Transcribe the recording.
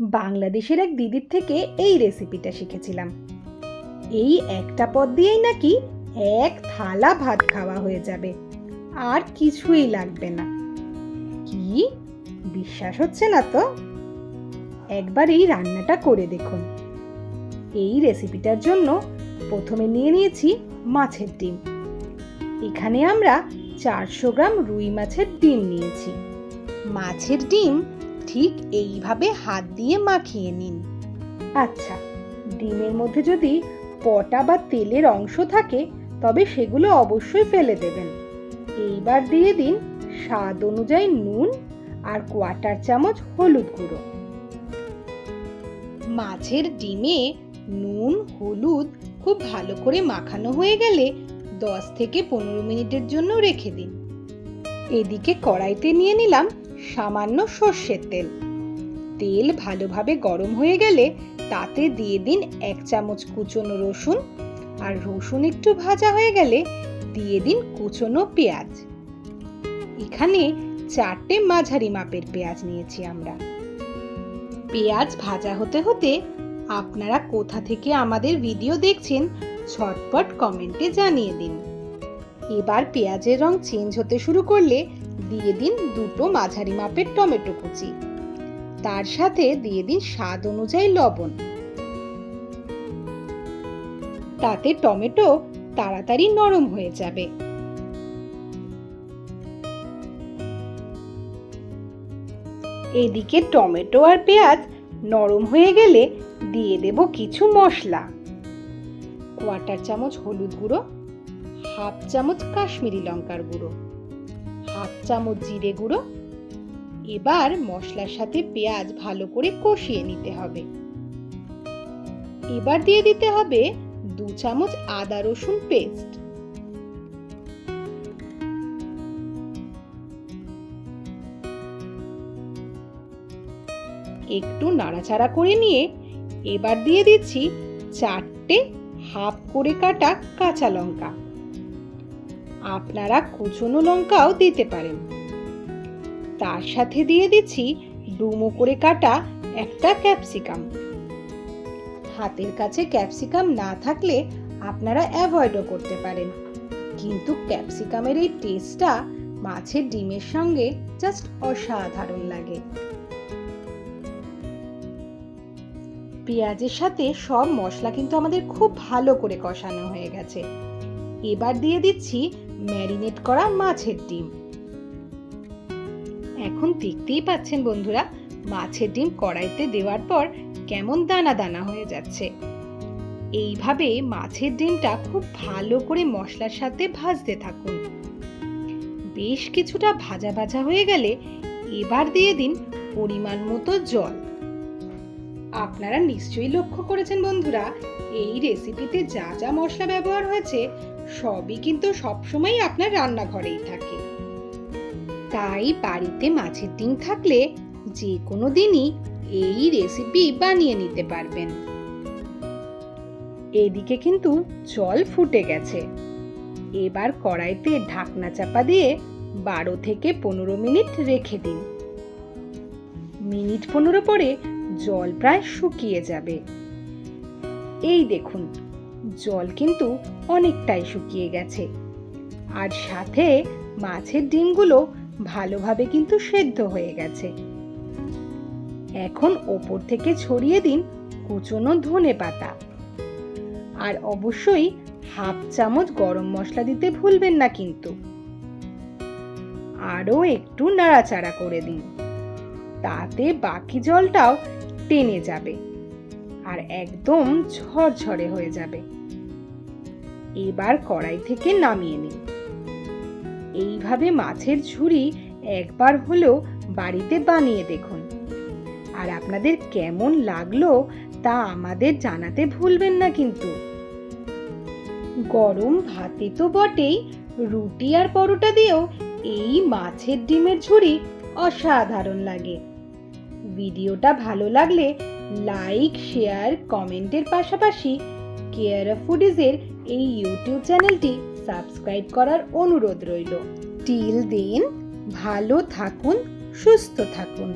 বাংলাদেশের এক দিদির থেকে এই রেসিপিটা শিখেছিলাম। এই একটা পদ দিয়েই নাকি এক থালা ভাত খাওয়া হয়ে যাবে। আর কিছুই লাগবে না। কি? বিশ্বাস হচ্ছে না তো? একবার এই রান্নাটা করে দেখুন। এই রেসিপিটার জন্য প্রথমে নিয়ে নিয়েছি মাছের ডিম। এখানে আমরা চারশো গ্রাম রুই মাছের ডিম নিয়েছি। মাছের ডিম ঠিক এইভাবে হাত দিয়ে মাখিয়ে নিন। আচ্ছা ডিমের মধ্যে যদি পটা বা তেলের অংশ থাকে তবে সেগুলো অবশ্যই ফেলে দেবেন। এইবার দিয়ে দিন স্বাদ অনুযায়ী নুন আর কোয়াটার চামচ হলুদ গুঁড়ো। মাছের ডিমে নুন হলুদ খুব ভালো করে মাখানো হয়ে গেলে দশ থেকে পনেরো মিনিটের জন্য রেখে দিন। এদিকে কড়াইতে নিয়ে নিলাম সামান্য সর্ষের তেল। তেল ভালোভাবে গরম হয়ে গেলে তাতে দিয়ে দিন এক চামচ কুচনো রসুন আর রসুন একটু ভাজা হয়ে গেলে দিয়ে দিন কুচনো পেঁয়াজ। এখানে চারটে মাঝারি মাপের পেঁয়াজ নিয়েছি আমরা। পেঁয়াজ ভাজা হতে হতে আপনারা কোথা থেকে আমাদের ভিডিও দেখছেন ঝটপট কমেন্টে জানিয়ে দিন। এবার পেঁয়াজের রং চেঞ্জ হতে শুরু করলে দিয়ে দিন দুটো মাঝারি মাপের টমেটো কুচি। তার সাথে দিয়ে দিন স্বাদ অনুযায়ী লবণ। তাতে টমেটো তাড়াতাড়ি নরম হয়ে যাবে। এদিকে টমেটো আর পেঁয়াজ নরম হয়ে গেলে দিয়ে দেব কিছু মশলা। কোয়াটার চামচ হলুদ গুঁড়ো হাফ চামচ কাশ্মীরি লঙ্কার গুঁড়ো, হাফ চামচ জিরে গুঁড়ো। এবার মশলার সাথে পেঁয়াজ ভালো করে কষিয়ে নিতে হবে। এবার দিয়ে দিতে হবে দু চামচ আদা রসুন পেস্ট। একটু নাড়াচাড়া করে নিয়ে এবার দিয়ে দিচ্ছি চারটে হাফ করে কাটা কাঁচা লঙ্কা। আপনারা কুচনো লঙ্কাও দিতে পারেন। তার সাথে দিয়ে দিচ্ছি ডুমো করে কাটা একটা ক্যাপসিকাম। হাতের কাছে ক্যাপসিকাম না থাকলে আপনারা অ্যাভয়েডও করতে পারেন। কিন্তু ক্যাপসিকামের এই টেস্টটা মাছের ডিমের সঙ্গে জাস্ট অসাধারণ লাগে। পেঁয়াজের সাথে সব মশলা কিন্তু আমাদের খুব ভালো করে কষানো হয়ে গেছে। এবার দিয়ে দিচ্ছি ম্যারিনেট করা মাছের ডিম। এখন দেখতেই পাচ্ছেন বন্ধুরা, মাছের ডিম কড়াইতে দেওয়ার পর কেমন দানা দানা হয়ে যাচ্ছে। এইভাবে মাছের ডিমটা খুব ভালো করে মশলার সাথে ভাজতে থাকুন। বেশ কিছুটা ভাজা ভাজা হয়ে গেলে এবার দিয়ে দিন পরিমাণ মতো জল। আপনারা নিশ্চয়ই লক্ষ্য করেছেন বন্ধুরা, এই রেসিপিতে যা যা মশলা ব্যবহার হয়েছে সবই কিন্তু সবসময় আপনার রান্নাঘরেই থাকে। তাই বাড়িতে মাছের ডিম থাকলে যে কোনো দিনই এই রেসিপি বানিয়ে নিতে পারবেন। এদিকে কিন্তু জল ফুটে গেছে। এবার কড়াইতে ঢাকনা চাপা দিয়ে বারো থেকে পনেরো মিনিট রেখে দিন। মিনিট পনেরো পরে জল প্রায় শুকিয়ে যাবে। এই দেখুন জল কিন্তু অনেকটাই শুকিয়ে গেছে। আর সাথে মাছের ডিমগুলো ভালোভাবে কিন্তু সেদ্ধ হয়ে গেছে। এখন ওপর থেকে ছড়িয়ে দিন কুচনো ধনে পাতা। আর অবশ্যই হাফ চামচ গরম মশলা দিতে ভুলবেন না কিন্তু। আরও একটু নাড়াচাড়া করে দিন। তাতে বাকি জলটাও টেনে যাবে। আর একদম ঝরঝরে হয়ে যাবে। এবার কড়াই থেকে নামিয়ে নিন। এইভাবে মাছের ঝুড়ি একবার হলেও বাড়িতে বানিয়ে দেখুন। আর আপনাদের কেমন লাগল তা আমাদের জানাতে ভুলবেন না কিন্তু। গরম ভাতে তো বটেই, রুটি আর পরোটা দিয়েও এই মাছের ডিমের ঝুড়ি অসাধারণ লাগে। ভিডিওটা ভালো লাগলে লাইক, শেয়ার, কমেন্টের পাশাপাশি কেয়ার অফ ফুডিজের এই ইউটিউব চ্যানেলটি সাবস্ক্রাইব করার অনুরোধ রইল। টিল দিন ভালো থাকুন সুস্থ থাকুন।